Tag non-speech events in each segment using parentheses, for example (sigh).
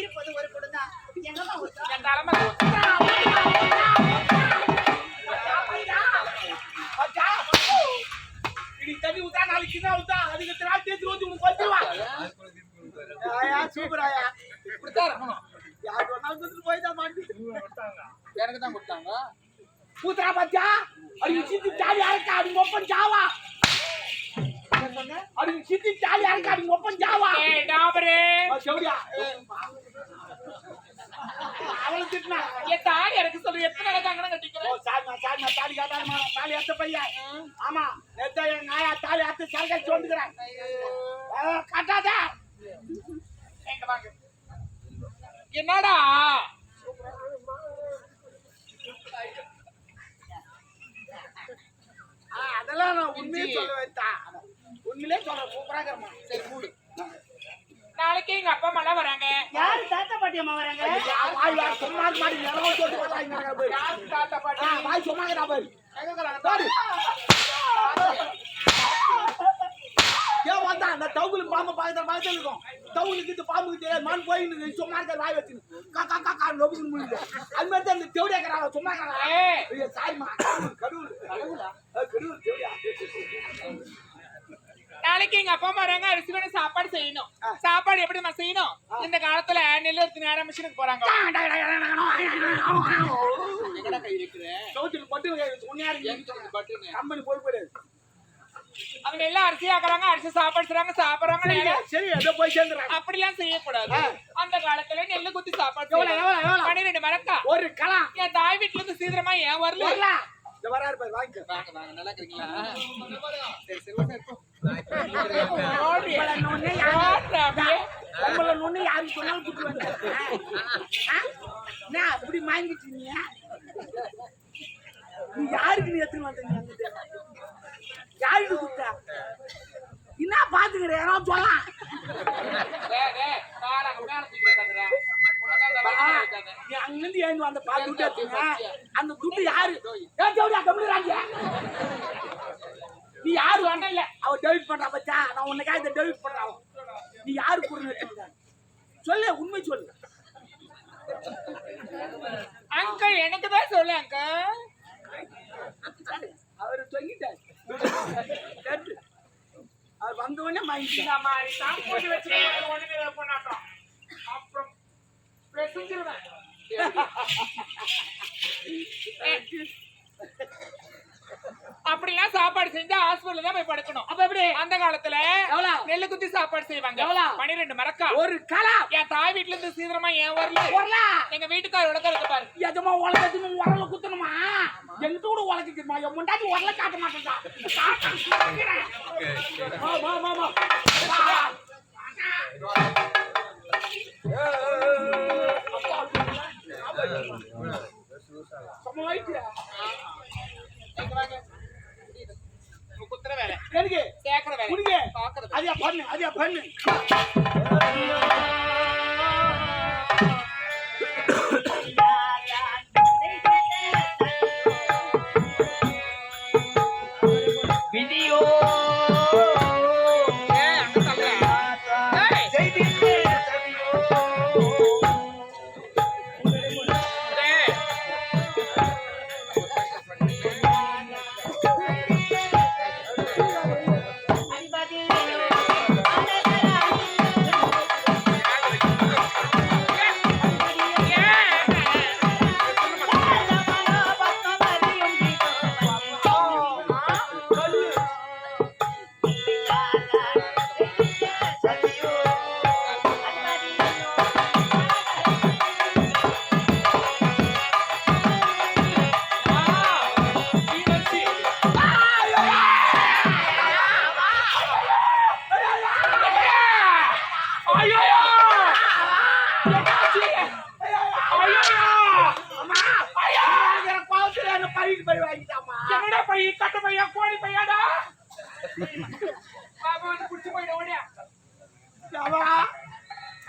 இருப்பது ஒரு குடம் தான் எங்கம்மா என் தலைமை தண்ணி ஊத்தா நாளைக்கு சின்ன ஊத்தா. அதுக்கு எத்தனை நாள் தேய்ச்சி ஊத்தி உனக்கு வந்துருவா ஆயா சூப்பர் ஆயா. இப்படித்தான் இருக்கணும். யார் கொடுத்துட்டு போய்தான் மாட்டி. எனக்கு தான் கொடுத்தாங்க. ஊத்துறா பாத்தியா? அது சித்தி ஜாலியா இருக்கா அது ஒப்பன் ஜாவா. அது சித்தி அது ஒப்பன் ஜாவா ஏய் டாபரே. செவடியா? அவளை திட்டினா? சொல்லு எத்தனை ஓ கட்டிக்கிறேன் சாரிமா சாரிமா தாலி காட்டாருமா தாலி அத்த பையன் ஆமா நேத்தா என் நாயா தாலி அத்த கட்டாத. என்னடா? அதெல்லாம் நான் உண்மையே சொல்ல வைத்தா உண்மையிலே சொல்ல சூப்பரா சரி மூடு நாளைக்கு எங்க அப்பா அம்மா எல்லாம் வராங்க. யாரு தாத்தா பாட்டி அம்மா வராங்க? வாய் வாய் சும்மா மாட்டேங்குது எல்லாம் சொல்லிட்டு பாரு யாரு தாத்தா பாட்டி? வாய் சும்மா எங்க இருக்கிறாங்க? பாரு ஏன் வந்தா அந்த தவுகுல பாம்பு பாக்கத்துல பாக்கத்துல இருக்கும். தவுகுலுக்கு இந்த பாம்புக்கு தெரியாது மான் போயின்னு சும்மா இருக்க வாய் வச்சுன்னு. கா கா கா கா நொபுக்கு முடியுது. அது மாதிரி தான் இந்த தேவடியா சும்மா ஏய், ஐயோ சாரிமா கடவுள் தேவடியா நாளைக்கு எங்க அப்பா அம்மா வராங்க அரிசி வேணும் சாப்பாடு செய்யணும். சாப்பாடு எப்படி நம்ம செய்யணும்? இந்த காலத்துல நெல் எடுத்து நேரம் மிஷினுக்கு போறாங்க. அவங்க எல்லாம் அரிசி ஆக்குறாங்க அரிசி சாப்பாடு செய்றாங்க சாப்பிடுறாங்க. சரி ஏதோ போய் சேர்ந்துறாங்க அப்படிலாம் செய்யக்கூடாது. அந்த காலத்துல நெல்லு குத்தி சாப்பாடு எவ்வளவு, எவ்வளவு, எவ்வளவு? பன்னிரெண்டு மரக்கா. ஒரு களம் என் தாய் வீட்டுல இருந்து சீக்கிரமா ஏன் வரல. இந்த வராரு பாரு வாங்க வாங்க நல்லா இருக்கீங்களா சரி சரி வாங்க, இருக்கும். ஓடி. நொண்ணே ஓடுறா அப்படியே. உங்களை நொண்ணு யாரும் சொன்னாலும் குட்டுவாங்க என்ன அப்படி வாங்கிட்டு நீ யாருக்கு நீ எடுத்துன்னு வந்த நீ அங்கிட்டு? யாருக்கு கொடுத்த என்ன பாத்துக்கிற யாராவது சொல்லலாம் நீ அங்கிருந்து ஏந்து அந்த பாத்து துட்டு எடுத்துங்க அந்த துட்டு யாரு? ஏன் ஜவுடியா கம்மிடுறாங்க நீ யாரு? வேண்டாம் அவ டெபிட் பண்றா பச்சா நான் உனக்காக இதை டெபிட் பண்றான் நீ யாரு கூட சொல்லு உண்மை சொல்லு. அங்கிள் எனக்கு தான் சொல்லு அங்கிள். அவரு சொல்லிட்டாரு அவர் வந்த உடனே வாங்கிட்டார் இந்த மாதிரி தான் போட்டு வச்சு ஒண்ணுமே பண்ணாட்டோம் அப்புறம் அப்படிலாம் சாப்பாடு செஞ்சா ஹாஸ்பிடல்ல தான் போய் படுக்கணும். அப்ப எப்படி? அந்த காலத்துல? நெல்லு குத்தி சாப்பாடு செய்வாங்க? பன்னிரெண்டு மரக்கா. ஒரு களம் என் தாய் வீட்டுல இருந்து சீக்கிரமா ஏன் வரல? வரல? எங்க வீட்டுக்காரோட கருத்து பாரு. எஜமா உலகத்துக்கு உரல குத்தணுமா? எங்கிட்ட கூட உலகிக்குமா என் முண்டாட்டி உரல காட்ட மாட்டேன்டா வா, வா, வா, வா. வா. செம்ம வயிற்றுயா. இங்க வாங்க. உங்க குத்துற வேலை எனக்கு கேக்குற வேலை அதையா பண்ணு அதையா பண்ணு. என்னடா பை கட்ட பையா கோழி பையாடா பாபு குடிச்சு போயிட ஓடியா.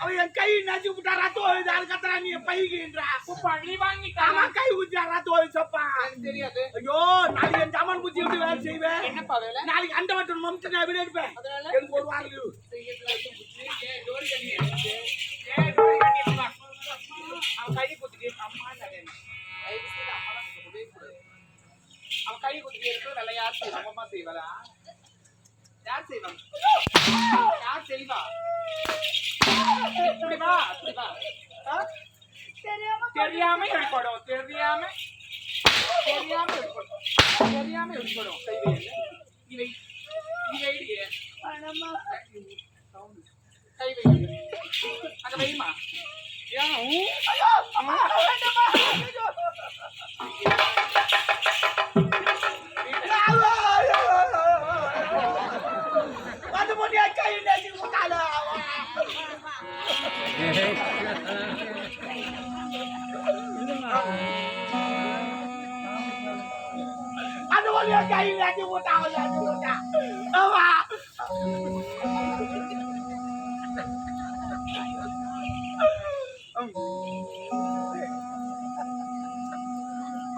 அவன் என் கை நச்சு விட்டா ரத்தம் வருது அது கத்துறா நீ பைக்குன்றா பழி வாங்கிட்டாமா அவன் கை ஊத்தியா ரத்தம் வருது சப்பா. தெரியாது. ஐயோ நாளைக்கு என் ஜாமான் பூச்சி எப்படி வேலை செய்வேன் என்னப்பா வேலை? நாளைக்கு அண்டை மட்டும் மம்ட்டு நான் எப்படி எடுப்பேன். எனக்கு ஒரு வாரம் லீவு? ஏய், டோரி கண்ணி. ஏய், டோரி கண்ணி. யார் செய்வா? அம்மா செய்வாரா யார் செய்வாங்க யார் செய்வா? இப்படி வா இப்படி வா? தெரியாம வெளிப்படும் தெரியாம தெரியாம வெளிப்படும் தெரியாம வெளிப்படும் கை வை நீ வை நீ வைடியே பணமா? கை வை அங்க வைமா. ஏன்? ஊ? அது அது முடியா கை நெஞ்சு போட்டாங்க நெஞ்சு போட்டா ஆமா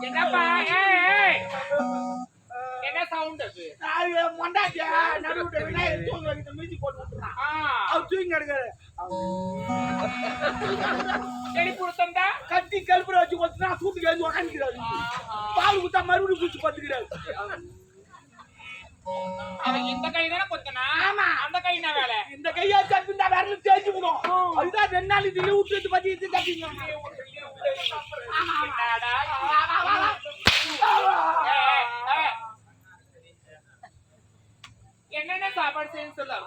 என்னப்பா என்ன சவுண்ட் அது மொண்டாட்டியா நடுவுல விநாயகர் தூங்க வைக்கிற மியூசிக் போட்டு விட்டுறான். அவர் தூங்கி கிடக்குறாரு புடுத்தண்டா கத்தி கருப்புற வச்சு கொடுத்தா சூட்டுக்கு எழுந்து உக்காந்துக்கிறாரு. பால் குத்தா மறுபடியும் குச்சி பத்துக்கிறாரு அவன் இந்த கை தானே கொத்தனா ஆமா. அந்த கை என்ன வேலை? இந்த கையா தப்பி இந்த விரல தேய்ச்சி விடும் அதுதான் ரெண்டு நாள் இது லீவ் விட்டு பத்தி இது. ஏய், ஏய். என்னென்ன சாப்பாடு செய்யணும் சொல்லு.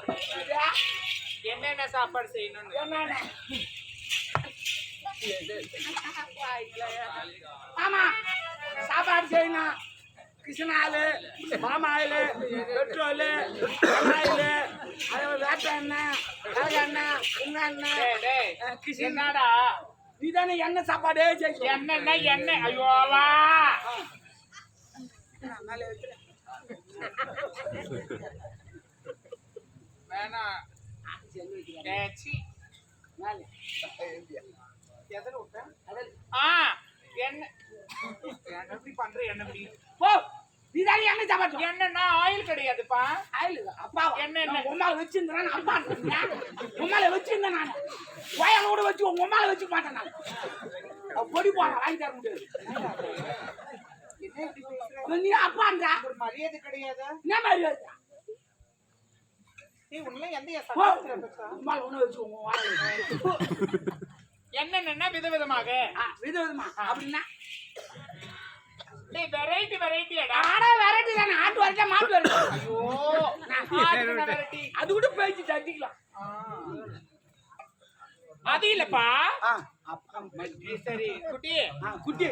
என்னென்ன சாப்பாடு செய்யணும்னு என்னண்ணே? ஆமா சாப்பாடு செய்யணும் கிருஷ்ணாலு பாமாயிலு பெட்ரோலு அது வேட்டை எண்ணெய் அழகு எண்ணெய் உங்க எண்ணெய் டேய், டேய். அஹ், கிருஷ்ணா என்னடா நீ தானே எண்ணெய் சாப்பாடே செய்யணும் என்னென்ன எண்ணெய் ஐயோ வா மேலே வைக்கிறேன். வேணாம் ஏய், சீ. மேலே. எதுல விட்டேன்? ஆ எண்ணெய் என்ன இப்படி பண்ற எண்ணெய் இப்படி போ நீ தானே எண்ணெய் சாப்பாடு எண்ணெய்னா ஆயில் கிடையாதுப்பா ஆயிலு அப்பா என்ன, என்ன? உமால வச்சிருந்தேன் அப்பா உமால வச்சிருந்தேன் நான் வயல கூட வச்சு உங்க உமால வச்சுக்க மாட்டேன் நான் பொடி போன வாங்கி தர முடியாது? நீ மரியாதை கிடையாது என்ன மாதிரி வச்சா நீ உன்ன எந்த என் போ சட்டத்துல பேசுறா? உமால ஒண்ணு வச்சு உங்க வாயில என்னென்ன விதவிதமாக. ஆ வித விதமா அப்படின்னா? டேய் வெரைட்டி வெரைட்டியாடா ஆடா. வெரைட்டி தானே. ஆட்டு வரட்டா மாட்டு வரட்டா ஐயோ வெரைட்டி அது கூட பேச்சு தட்டிக்கலாம். அது இல்லப்பா. சரி. குட்டி. குட்டி.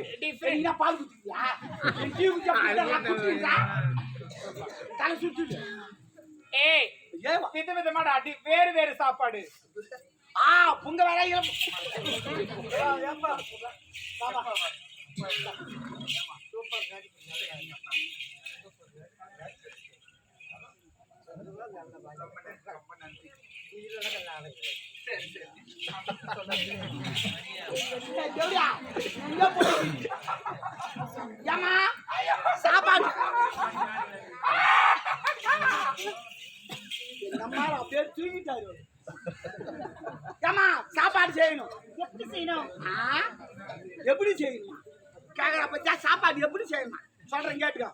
என்ன பால் தலை சுத்துது. ஏய் அடி வேறு வேறு சாப்பாடு. ஆ புங்க வரையில. ஏமா சாப்பாடு. நம்ம அப்படியே தூங்கிட்டாரு ஏமா சாப்பாடு செய்யணும் எப்படி செய்யணும்? எப்படி செய்யணுமா கேக்குற பச்சா சாப்பாடு எப்படி செய்யணுமா சொல்றேன் கேட்டுக்கோ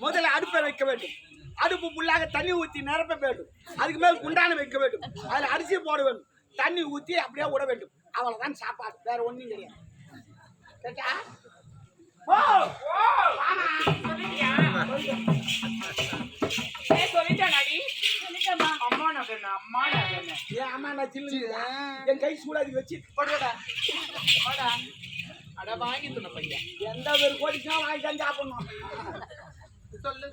முதல்ல அடுப்பை வைக்க வேண்டும் அடுப்பு புல்லாக தண்ணி ஊற்றி நிரப்ப வேண்டும் அதுக்கு மேல் குண்டான வைக்க வேண்டும் அதில் அரிசி போட வேண்டும் தண்ணி ஊற்றி அப்படியே விட வேண்டும் அவ்வளவுதான் சாப்பாடு வேற ஒண்ணும் கிடையாது கேட்டா ஓ ஓ ஆமா நான் சில்லு என் கை சூடாதி வச்சு போடுடா. போடா. அட வாங்கி பையன். எந்த ஒரு கோடிச்சுனா வாங்கி தான் சாப்பிடணும். சொல்லு.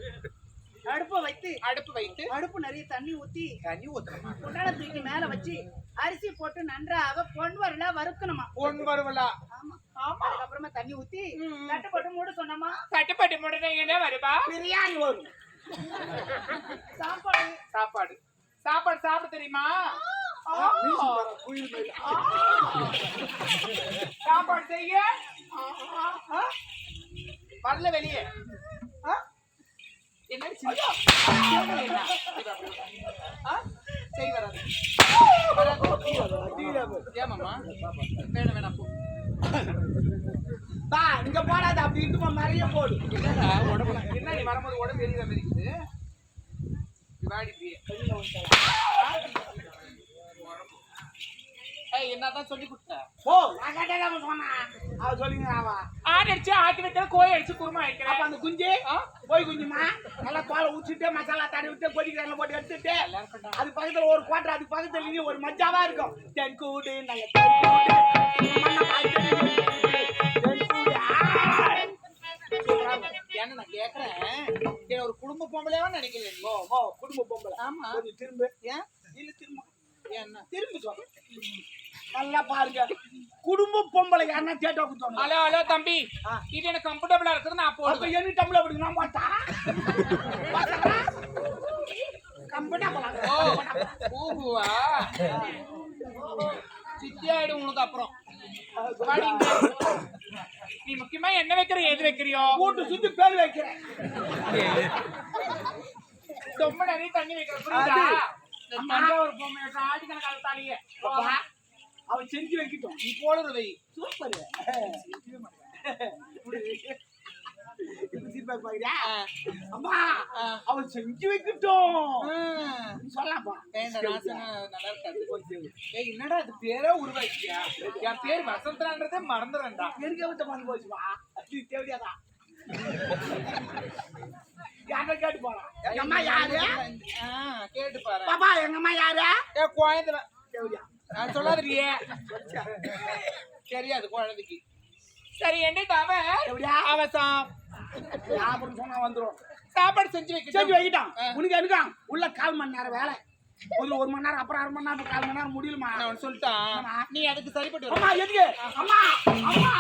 அடுப்பை வைத்து அடுப்பு வைத்து. அடுப்பு நிறைய தண்ணி ஊத்தி தண்ணி ஊத்தணுமா? குண்டான தூக்கி மேல வச்சு அரிசி போட்டு நன்றாக பொன் வரல வறுக்கணுமா? பொன் வருவலா ஆமா ஆமா. அதுக்கப்புறமா தண்ணி ஊத்தி தட்டு போட்டு மூட சொன்னோமா? தட்டுப்பட்டு முடனே வருவா பிரியாணி வரும். (laughs) சாப்பாடு. சாப்பாடு. சாப்பாடு சாப்பிட தெரியுமா? சாப்பாடு செய்ய. வரல வெளியே? என்ன? செய் வராது. ஏமாம்மா வேணாம் வேணாம் போ. பா இங்க போடாத அப்படி இட்டுமா மறைய போடு. என்னடா உடம்புல என்ன நீ வரும்போது உடம்பு எரியுற மாதிரி இருக்குது வாடி பி. ஏய் என்னதான் சொல்லி கொடுத்த? ஓ நான் கேட்டா அவன் சொன்னா அவ சொல்லுங்க அவ ஆடு அடிச்சு ஆக்கி வைக்கிற கோழி அடிச்சு குருமா அப்ப வைக்கிறேன் அந்த குஞ்சு போய் குஞ்சுமா நல்லா தோலை மசாலா தடவி விட்டு பொடிக்கிறல போட்டு எடுத்துட்டு அது பக்கத்துல ஒரு குவாட்டர் அது பக்கத்துல ஒரு மஜாவா இருக்கும். தென் கூடு என்ன நான் கேக்குறேன். ஒரு குடும்ப பொம்பளையா நினைக்கிறேன். குடும்ப பொம்பளை. ஆமா. கொஞ்சம் திரும்ப. ஏன்? இல்ல திரும்ப. என்ன திரும்பி சொல்ல. நல்லா பாருங்க. குடும்ப பொம்பளை யாருன்னா தேட்டா குத்துவாங்க ஹலோ ஹலோ தம்பி. இது எனக்கு கம்ஃபர்டபுளா இருக்குது நான் அப்ப போடுவேன் என்ன டம்ளர் அப்படி நான் மாட்டா. கம்பெனி ஓ ஊஹுவா சித்தியாயிடும் உனக்கு அப்புறம். நீ முக்கியமா என்ன வைக்கிற எது வைக்கிறியோ? கூட்டு சுத்தி பேர் வைக்கிறேன். ரொம்ப நிறைய தண்ணி வைக்கிற புரியுதா? தஞ்சாவூர் பொம்மை ஆடி கணக்கால தாலிய அவன் செஞ்சு வைக்கட்டும். நீ போடுற வை. சூப்பர் (laughs) அம்மா ஆ. அவன் செஞ்சு வைக்கட்டும். சொன்னா நல்லா இருக்காது. ஏய் என்னடா அது பேரே உருவாக்கியா? என் பேர் வசந்தரான்றதே எங்க விட்ட மறந்து போச்சுமா அது தேவையாதான் யாரை கேட்டு எங்க அம்மா யாரு? கேட்டு பாரு. பாப்பா எங்க அம்மா யாரு? குழந்தை தேவையா? நான் சொல்லாதறியே தெரியாது குழந்தைக்கு. சரி என்னட்டு அவ? எப்படியா? ஞாபகம் சொன்னா வந்துரும். சாப்பாடு செஞ்சு செஞ்சு வைக்க வைக்கிட்டான் ஆ. உனக்கு எனக்கும் உள்ள கால் மணி நேரம் வேலை. ஒரு ஒரு மணி நேரம் அப்புறம் அரை மணி நேரம் கால் மணி நேரம் முடியலமா நான் சொல்லிட்டான். நீ அதுக்கு சரிப்பட்டு அம்மா எதுக்கு? அம்மா அம்மா.